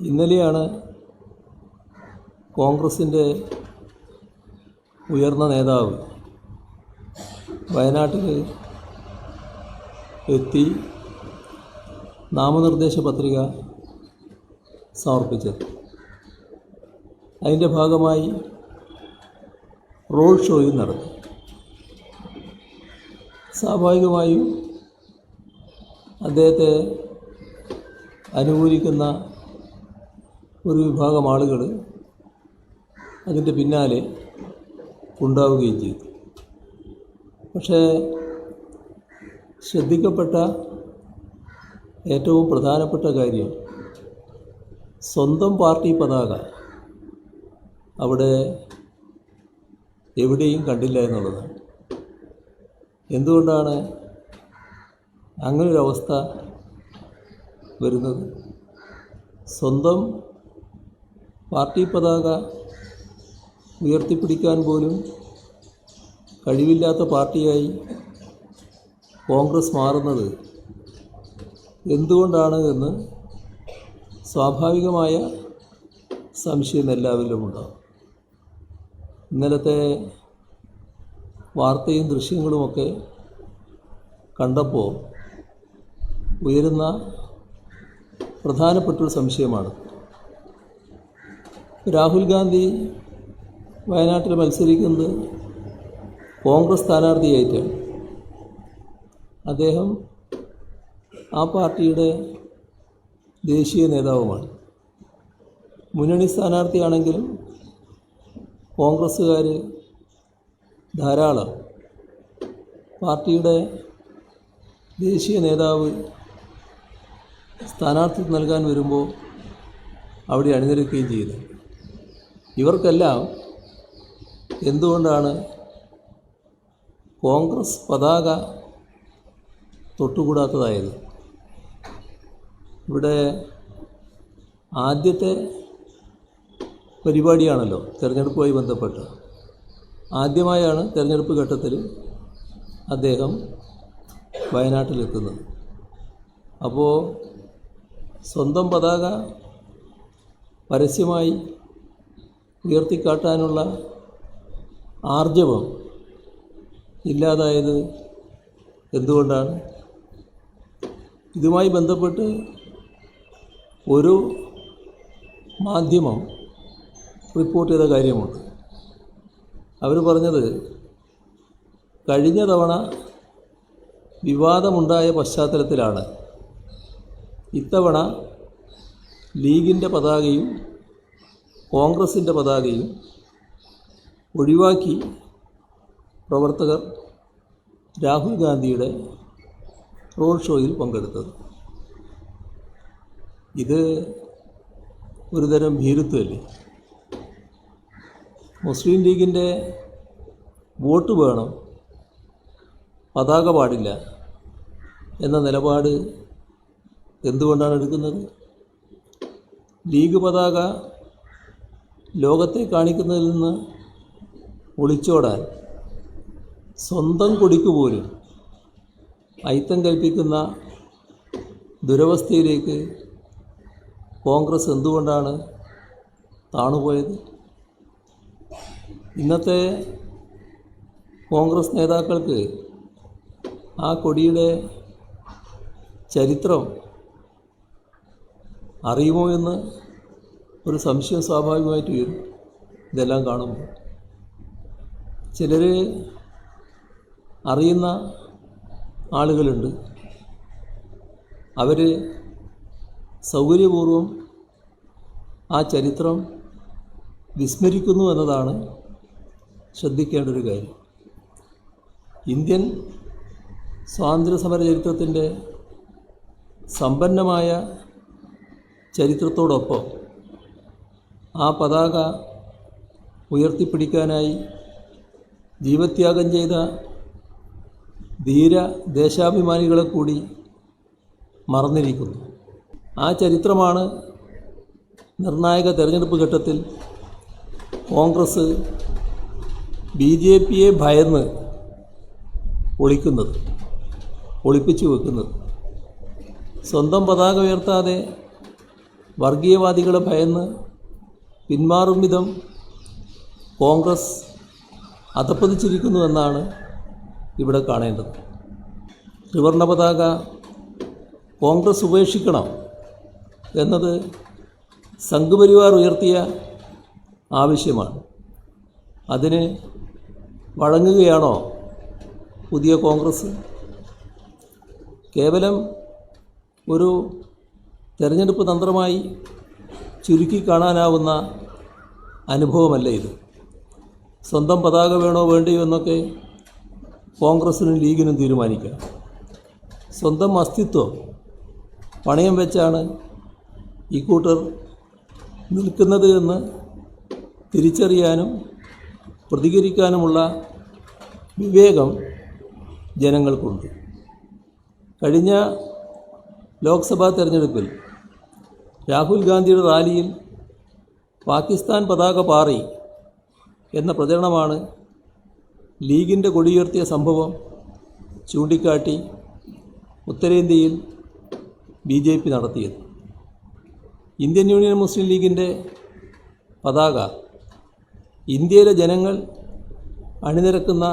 ഇന്നലെയാണ് കോൺഗ്രസിന്റെ ഉയർന്ന നേതാവ് വയനാട്ടിൽ എത്തി നാമനിർദ്ദേശ പത്രിക സമർപ്പിച്ചത്. അതിന്റെ ഭാഗമായി റോഡ് ഷോയും നടന്നു. സ്വാഭാവികമായും അദ്ദേഹത്തെ അനുകൂലിക്കുന്ന ഒരു വിഭാഗം ആളുകൾ അതിന്റെ പിന്നാലെ ഉണ്ടാവുകയും ചെയ്തു. പക്ഷേ ശ്രദ്ധിക്കപ്പെട്ട ഏറ്റവും പ്രധാനപ്പെട്ട കാര്യം സ്വന്തം പാർട്ടി പതാക അവിടെ എവിടെയും കണ്ടില്ല എന്നുള്ളതാണ്. എന്തുകൊണ്ടാണ് അങ്ങനൊരവസ്ഥ വരുന്നത്? സ്വന്തം പാർട്ടി പതാക ഉയർത്തിപ്പിടിക്കാൻ പോലും കഴിവില്ലാത്ത പാർട്ടിയായി കോൺഗ്രസ് മാറുന്നത് എന്തുകൊണ്ടാണ് എന്ന് സ്വാഭാവികമായ സംശയം എല്ലാവരിലും ഉണ്ടാകും ഇന്നലത്തെ വാർത്തയും ദൃശ്യങ്ങളുമൊക്കെ കണ്ടപ്പോൾ ഉയരുന്ന പ്രധാനപ്പെട്ടൊരു സംശയമാണ്. രാഹുൽ ഗാന്ധി വയനാട്ടിൽ മത്സരിക്കുന്നത് കോൺഗ്രസ് സ്ഥാനാർത്ഥിയായിട്ടാണ് അദ്ദേഹം ആ പാർട്ടിയുടെ ദേശീയ നേതാവുമാണ്. മുന്നണി സ്ഥാനാർത്ഥിയാണെങ്കിലും കോൺഗ്രസ്സുകാർ ധാരാളം പാർട്ടിയുടെ ദേശീയ നേതാവ് സ്ഥാനാർത്ഥി നൽകാൻ വരുമ്പോൾ അവിടെ അണിനിരക്കുകയും ചെയ്തു. ഇവർക്കെല്ലാം എന്തുകൊണ്ടാണ് കോൺഗ്രസ് പതാക തൊട്ടുകൂടാത്തതായത്? ഇവിടെ ആദ്യത്തെ പരിപാടിയാണല്ലോ തിരഞ്ഞെടുപ്പുമായി ബന്ധപ്പെട്ട്. ആദ്യമായാണ് തിരഞ്ഞെടുപ്പ് ഘട്ടത്തിൽ അദ്ദേഹം വയനാട്ടിലെത്തുന്നത്. അപ്പോൾ സ്വന്തം പതാക പരസ്യമായി ഉയർത്തിക്കാട്ടാനുള്ള ആർജവം ഇല്ലാതായത് എന്തുകൊണ്ടാണ്? ഇതുമായി ബന്ധപ്പെട്ട് ഒരു മാധ്യമം റിപ്പോർട്ട് ചെയ്ത കാര്യമുണ്ട്. അവർ പറഞ്ഞത് കഴിഞ്ഞ തവണ വിവാദമുണ്ടായ പശ്ചാത്തലത്തിലാണ്. ഇത്തവണ ലീഗിന്റെ പതാകയും കോൺഗ്രസിന്റെ പതാകയും ഒഴിവാക്കി പ്രവർത്തകർ രാഹുൽ ഗാന്ധിയുടെ റോഡ് ഷോയിൽ പങ്കെടുത്തത്. ഇത് ഒരുതരം ഭീരുത്വമല്ലേ? മുസ്ലിം ലീഗിന്റെ വോട്ട് വേണം പതാക പാടില്ല എന്ന നിലപാട് എന്തുകൊണ്ടാണ് എടുക്കുന്നത്? ലീഗ് പതാക ലോകത്തെ കാണിക്കുന്നതിൽ നിന്ന് ഒളിച്ചോടാൻ സ്വന്തം കൊടിക്ക് പോലും അയിത്തം കൽപ്പിക്കുന്ന ദുരവസ്ഥയിലേക്ക് കോൺഗ്രസ് എന്തുകൊണ്ടാണ് താണുപോയത്? ഇന്നത്തെ കോൺഗ്രസ് നേതാക്കൾക്ക് ആ കൊടിയുടെ ചരിത്രം അറിയുമോ എന്ന് ഒരു സംശയം സ്വാഭാവികമായിട്ട് വരും ഇതെല്ലാം കാണുമ്പോൾ. ചിലർ അറിയുന്ന ആളുകളുണ്ട്. അവർ സൗകര്യപൂർവം ആ ചരിത്രം വിസ്മരിക്കുന്നു എന്നതാണ് ശ്രദ്ധിക്കേണ്ട ഒരു കാര്യം. ഇന്ത്യൻ സ്വാതന്ത്ര്യ സമര ചരിത്രത്തിന്റെ സമ്പന്നമായ ചരിത്രത്തോടൊപ്പം ആ പതാക ഉയർത്തിപ്പിടിക്കാനായി ജീവത്യാഗം ചെയ്ത ധീര ദേശാഭിമാനികളെ കൂടി മറന്നിരിക്കുന്നു. ആ ചരിത്രമാണ് നിർണായക തെരഞ്ഞെടുപ്പ് ഘട്ടത്തിൽ കോൺഗ്രസ് ബി ജെ പിയെ ഭയന്ന് ഒളിക്കുന്നത് ഒളിപ്പിച്ചു വെക്കുന്നത്. സ്വന്തം പതാക ഉയർത്താതെ വർഗീയവാദികളെ ഭയന്ന് പിന്മാറും വിധം കോൺഗ്രസ് അധപ്പതിച്ചിരിക്കുന്നുവെന്നാണ് ഇവിടെ കാണേണ്ടത്. ത്രിവർണ പതാക കോൺഗ്രസ് ഉപേക്ഷിക്കണം എന്നത് സംഘപരിവാർ ഉയർത്തിയ ആവശ്യമാണ്. അതിന് വഴങ്ങുകയാണോ പുതിയ കോൺഗ്രസ്? കേവലം ഒരു തെരഞ്ഞെടുപ്പ് തന്ത്രമായി ചുരുക്കി കാണാനാവുന്ന അനുഭവമല്ല ഇത്. സ്വന്തം പതാക വേണോ വേണ്ടയോ എന്നൊക്കെ കോൺഗ്രസിനും ലീഗിനും തീരുമാനിക്കാം. സ്വന്തം അസ്തിത്വം പണയം വെച്ചാണ് ഈ ഇക്കൂട്ടർ നിൽക്കുന്നത് എന്ന് തിരിച്ചറിയാനും പ്രതികരിക്കാനുമുള്ള വിവേകം ജനങ്ങൾക്കുണ്ട്. കഴിഞ്ഞ ലോക്സഭാ തെരഞ്ഞെടുപ്പിൽ രാഹുൽ ഗാന്ധിയുടെ റാലിയിൽ പാകിസ്ഥാൻ പതാക പാറി എന്ന പ്രചരണമാണ് ലീഗിന്റെ കൊടിയുയർത്തിയ സംഭവം ചൂണ്ടിക്കാട്ടി ഉത്തരേന്ത്യയിൽ ബി ജെ പി നടത്തിയത്. ഇന്ത്യൻ യൂണിയൻ മുസ്ലിം ലീഗിന്റെ പതാക ഇന്ത്യയിലെ ജനങ്ങൾ അണിനിരക്കുന്ന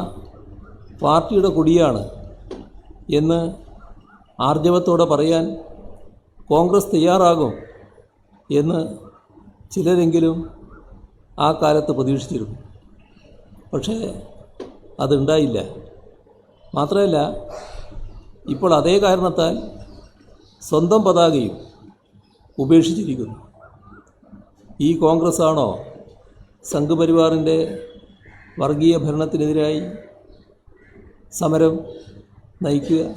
പാർട്ടിയുടെ കൊടിയാണ് എന്ന് ആർജവത്തോടെ പറയാൻ കോൺഗ്രസ് തയ്യാറാകും എന്ന് ചിലരെങ്കിലും ആ കാലത്ത് പ്രതീക്ഷിച്ചിരുന്നു. പക്ഷേ അതുണ്ടായില്ല. മാത്രമല്ല ഇപ്പോൾ അതേ കാരണത്താൽ സ്വന്തം പതാകയും ഉപേക്ഷിച്ചിരിക്കുന്നു. ഈ കോൺഗ്രസ് ആണോ സംഘപരിവാറിന്റെ വർഗീയ ഭരണത്തിനെതിരായി സമരം നയിക്കുക?